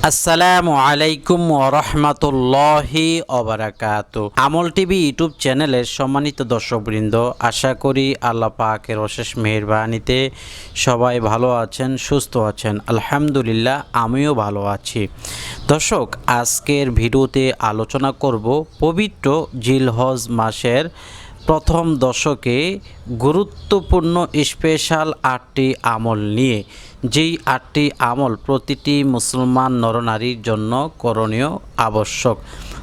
আসসালামু আলাইকুম ওরহমতুল্লাহি অবরাকাত আমল টিভি ইউটিউব চ্যানেলের সম্মানিত দর্শকবৃন্দ, আশা করি আল্লাহ পাকের অশেষ মেহরবানিতে সবাই ভালো আছেন, সুস্থ আছেন। আলহামদুলিল্লাহ, আমিও ভালো আছি। দর্শক, আজকের ভিডিওতে আলোচনা করব পবিত্র জিলহজ মাসের প্রথম দশকে গুরুত্বপূর্ণ স্পেশাল আটটি আমল নিয়ে। যেই আটটি আমল প্রতিটি মুসলমান নরনারীর জন্য করণীয় আবশ্যক।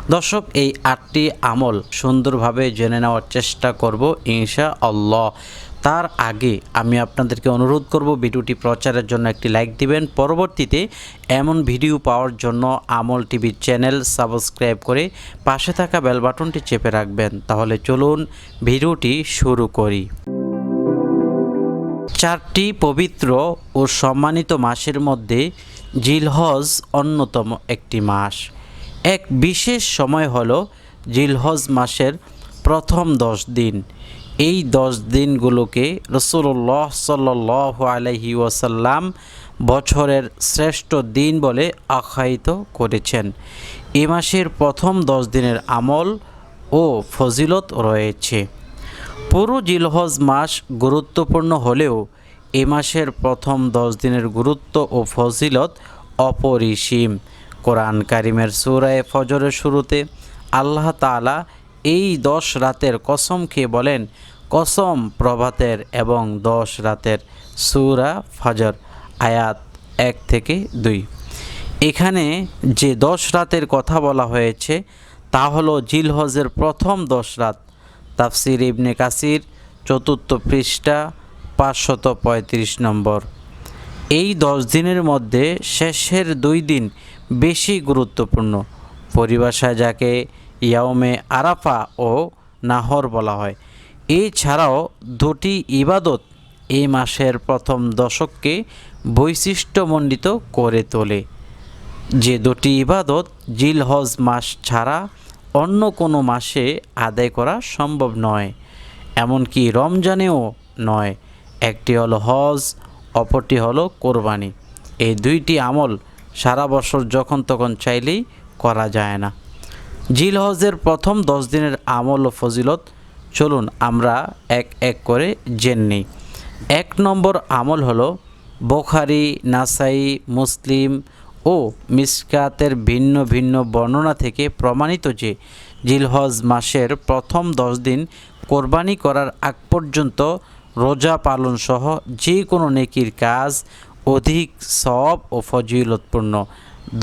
দর্শক, এই আটটি আমল সুন্দরভাবে জেনে নেওয়ার চেষ্টা করব ইনশা আল্লাহ তার আগে আমি আপনাদেরকে অনুরোধ করব, ভিডিওটি প্রচারের জন্য একটি লাইক দিবেন। পরবর্তীতে এমন ভিডিও পাওয়ার জন্য আমল টিভি চ্যানেল সাবস্ক্রাইব করে পাশে থাকা বেল বাটনটি চেপে রাখবেন। তাহলে চলুন ভিডিওটি শুরু করি। চারটি পবিত্র ও সম্মানিত মাসের মধ্যে জিলহজ অন্যতম একটি মাস। এক বিশেষ সময় হল জিলহজ মাসের প্রথম দশ দিন। এই দশ দিনগুলোকে রসুল্লাহ সাল্লাহ আলহি ওয়াসাল্লাম বছরের শ্রেষ্ঠ দিন বলে আখ্যায়িত করেছেন। এ মাসের প্রথম দশ দিনের আমল ও ফজিলত রয়েছে। পুরো জিলহজ মাস গুরুত্বপূর্ণ হলেও এ মাসের প্রথম দশ দিনের গুরুত্ব ও ফজিলত অপরিসীম। কোরআন কারিমের সুরায় ফজরের শুরুতে আল্লাহ তাআলা এই দশ রাতের কসম খেয়ে বলেন, কসম প্রভাতের এবং দশ রাতের সুরা ফজর আয়াত এক থেকে দুই। এখানে যে দশ রাতের কথা বলা হয়েছে, তা হলো জিলহজের প্রথম দশ রাত। তাফসির ইবনে কাসির, চতুর্থ পৃষ্ঠা, পাঁচশত পঁয়ত্রিশ নম্বর। এই দশ দিনের মধ্যে শেষের দুই দিন বেশি গুরুত্বপূর্ণ। পরিভাষায় যাকে ইয়াওমে আরাফা ও নাহর বলা হয়। এছাড়াও দুটি ইবাদত এই মাসের প্রথম দশককে বৈশিষ্ট্যমণ্ডিত করে তোলে। যে দুটি ইবাদত জিলহজ মাস ছাড়া অন্য কোনো মাসে আদায় করা সম্ভব নয়, এমনকি রমজানেও নয়। একটি হলো হজ, অপরটি হলো কোরবানি। এই দুইটি আমল সারা বছর যখন তখন চাইলেই করা যায় না। জিল হজের প্রথম দশ দিনের আমল ও ফজিলত, চলুন আমরা এক এক করে জেনে নিই। এক নম্বর আমল হলো বোখারি, নাসাই, মুসলিম ও মিসকাতের ভিন্ন ভিন্ন বর্ণনা থেকে প্রমাণিত যে জিলহজ মাসের প্রথম দশ দিন কোরবানি করার আগ পর্যন্ত রোজা পালন সহ যে কোনো নেকির কাজ অধিক সব ও ফজিলতপূর্ণ।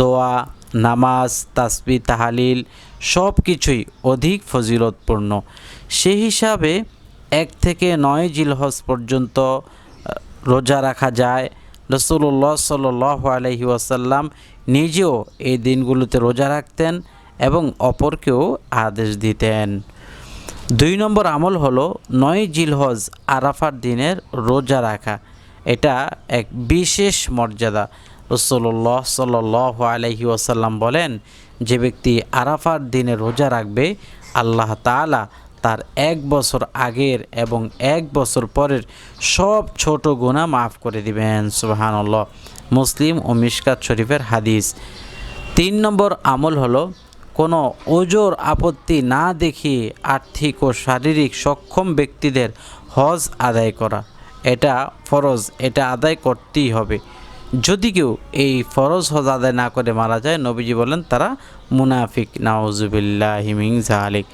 দোয়া, নামাজ তাসবি তাহালিল সব কিছুই অধিক ফজিলতপূর্ণ। সেই হিসাবে এক থেকে নয় জিলহজ পর্যন্ত রোজা রাখা যায়। রসুল্লাহ সাল আলহি ওয়াসাল্লাম নিজেও এই দিনগুলোতে রোজা রাখতেন এবং অপরকেও আদেশ দিতেন। দুই নম্বর আমল হলো নয় জিলহজ আরাফার দিনের রোজা রাখা। এটা এক বিশেষ মর্যাদা। রসল্লাহ সাল আলহি ওয়াসাল্লাম বলেন, যে ব্যক্তি আরাফার দিনে রোজা রাখবে, আল্লাহ তাআলা তার এক বছর আগের এবং এক বছর পরের সব ছোট গুণা মাফ করে দিবেন, সুবাহানল্লাহ। মুসলিম ও মিশকাত শরীফের হাদিস। তিন নম্বর আমল হলো, কোনো ওজোর আপত্তি না দেখিয়ে আর্থিক ও শারীরিক সক্ষম ব্যক্তিদের হজ আদায় করা। এটা ফরজ, এটা আদায় করতেই হবে। যদি কেউ এই ফরজ হজ আদায় না করে মারা যায়, নবীজি বলেন, তারা মুনাফিক। নাউজুবিল্লাহ হিমিং জাহালিক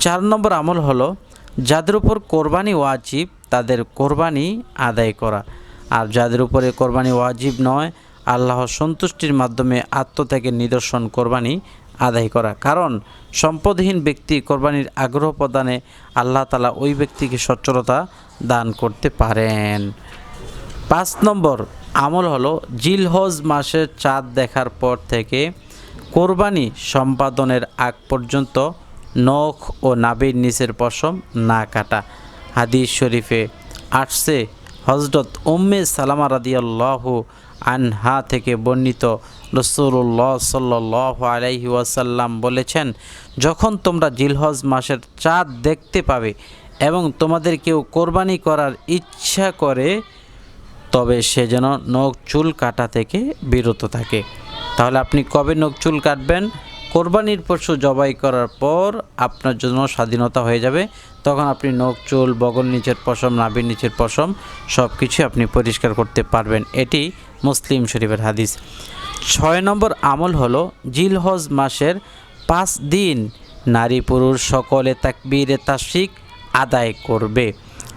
চার নম্বর আমল হলো, যাদের উপর কোরবানি ওয়াজিব, তাদের কোরবানি আদায় করা। আর যাদের উপরে কোরবানি ওয়াজিব নয়, আল্লাহ সন্তুষ্টির মাধ্যমে আত্মত্যাগের নিদর্শন কোরবানি আদায় করা। কারণ, সম্পদহীন ব্যক্তি কোরবানির আগ্রহ প্রদানে আল্লাহ তালা ওই ব্যক্তিকে সচ্ছলতা দান করতে পারেন। পাঁচ নম্বর আমল হলো, জিলহজ মাসের চাঁদ দেখার পর থেকে কোরবানি সম্পাদনের আগ পর্যন্ত নখ ও নাবির নিচের পশম না কাটা। হাদিস শরীফে আসছে হজরত উম্মে সালামা রাদিয়াল্লাহ আনহা থেকে বর্ণিত রসুল্লাহ সাল্লাহ আলাইহি ওয়াসাল্লাম বলেছেন, যখন তোমরা জিলহজ মাসের চাঁদ দেখতে পাবে এবং তোমাদের কেউ কোরবানি করার ইচ্ছা করে, তবে সে যেন নখ চুল কাটা থেকে বিরত থাকে। তাহলে আপনি কবে নখ চুল কাটবেন? কোরবানির পশু জবাই করার পর আপনার জন্য স্বাধীনতা হয়ে যাবে। তখন আপনি নখ, চুল, বগল নিচের পশম, নাভির নিচের পশম সব কিছু আপনি পরিষ্কার করতে পারবেন। এটি মুসলিম শরীফের হাদিস। ছয় নম্বর আমল হলো জিলহজ মাসের পাঁচ দিন নারী পুরুষ সকলে তাকবীরে তাশিক আদায় করবে।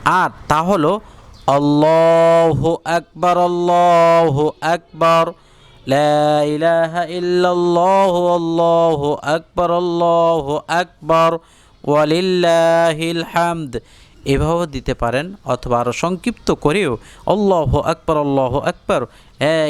আর তা হলো আল্লাহ আকবর আল্লাহ আকবর। لا إله إلا الله الله أكبر الله أكبر ولله الحمد এভাবেও দিতে পারেন অথবা আরও সংক্ষিপ্ত করেও আল্লাহ আকবর আল্লাহ আকবর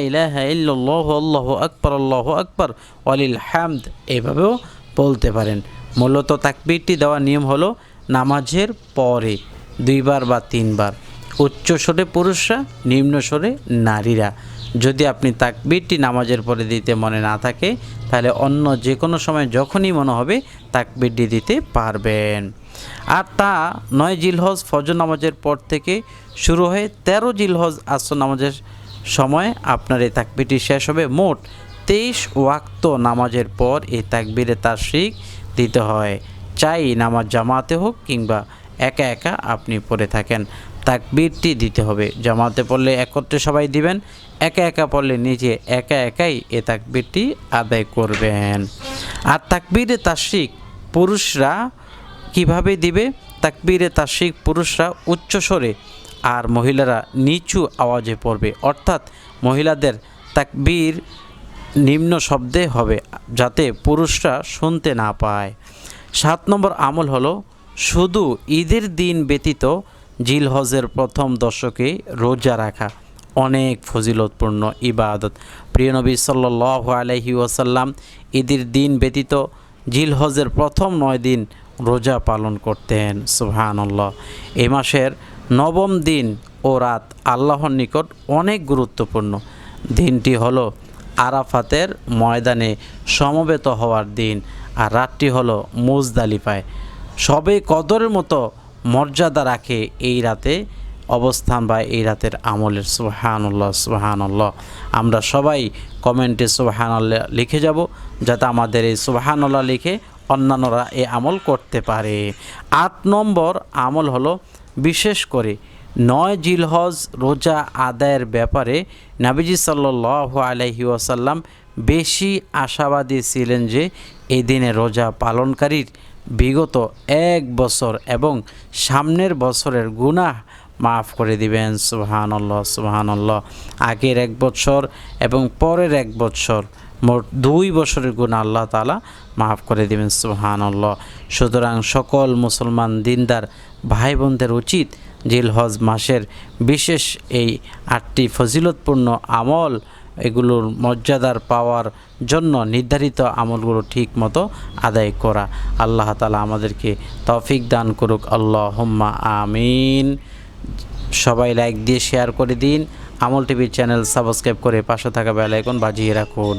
ইলাহা ইল্লাল্লাহু আল্লাহ আকবর আল্লাহ আকবর ওয়ালিল হামদ এভাবেও বলতে পারেন মূলত তাকবীরটি দেওয়ার নিয়ম হলো নামাজের পরে দুইবার বা তিনবার উচ্চ স্বরে পুরুষরা নিম্ন স্বরে নারীরা যদি আপনি তাকবীরটি নামাজের পরে দিতে মনে না থাকে, তাহলে অন্য যে কোনো সময় যখনই মনে হবে তাকবীরটি দিতে পারবেন। আর তা নয় জিলহজ ফজর নামাজের পর থেকে শুরু হয়ে তেরো জিলহজ আসর নামাজের সময় আপনার এই তাকবীরটি শেষ হবে। মোট তেইশ ওয়াক্ত নামাজের পর এই তাকবীরে তার শিখ দিতে হয়। চাই নামাজ জামাতে হোক কিংবা একা একা আপনি পড়ে থাকেন। তাকবীরটি দিতে হবে। জামাতে পড়লে একত্রে সবাই দিবেন, একা একা পড়লে নিজে একা একাই এ তাকবীরটি আদায় করবেন। আর তাকবীরে তাশিক পুরুষরা কীভাবে দিবে? তাকবীরে তাশিক পুরুষরা উচ্চ স্বরে, আর মহিলারা নিচু আওয়াজে পড়বে। অর্থাৎ মহিলাদের তাকবীর নিম্ন শব্দে হবে, যাতে পুরুষরা শুনতে না পায়। সাত নম্বর আমল হলো শুধু ঈদের দিন ব্যতীত জিল হজের প্রথম দশকে রোজা রাখা অনেক ফজিলতপূর্ণ ইবাদত। প্রিয় নবী সাল্লাহ আলহি ওয়াসাল্লাম ঈদের দিন ব্যতীত জিল হজের প্রথম নয় দিন রোজা পালন করতেন, সুবহানাল্লাহ। এ মাসের নবম দিন ও রাত আল্লাহর নিকট অনেক গুরুত্বপূর্ণ। দিনটি হলো আরাফাতের ময়দানে সমবেত হওয়ার দিন আর রাতটি হলো মুজদালিফায়। সবে কদরের মতো মর্যাদা রাখে এই রাতে অবস্থান বা এই রাতের আমলের সুহানুল্লাহ সুহানুল্লাহ আমরা সবাই কমেন্টে সুবাহানুল্লাহ লিখে যাব যাতে আমাদের এই সুবাহানুল্লাহ লিখে অন্যান্যরা এই আমল করতে পারে। আট নম্বর আমল হলো বিশেষ করে নয় জিলহজ রোজা আদায়ের ব্যাপারে নাবিজি সাল্লাহ আলহি ওয়াসাল্লাম বেশি আশাবাদী ছিলেন যে এই দিনে রোজা পালনকারীর বিগত এক বছর এবং সামনের বছরের গুনাহ মাফ করে দিবেন, সুবহানাল্লাহ সুবহানাল্লাহ। আগের এক বছর এবং পরের এক বছর মোট দুই বছরের গুণ আল্লাহ তালা মাফ করে দিবেন, সুবহানাল্লাহ। সুতরাং সকল মুসলমান দিনদার ভাই বোনদের উচিত জিলহজ মাসের বিশেষ এই আটটি ফজিলতপূর্ণ আমল এগুলোর মর্যাদার পাওয়ার জন্য নির্ধারিত আমলগুলো ঠিক মতো আদায় করা। আল্লাহ তালা আমাদেরকে তফিক দান করুক। আল্লাহ হুম্মা আমিন। সবাই লাইক দিয়ে শেয়ার করে দিন। আমল টিভির চ্যানেল সাবস্ক্রাইব করে পাশে থাকা বেলাইকন বাজিয়ে রাখুন।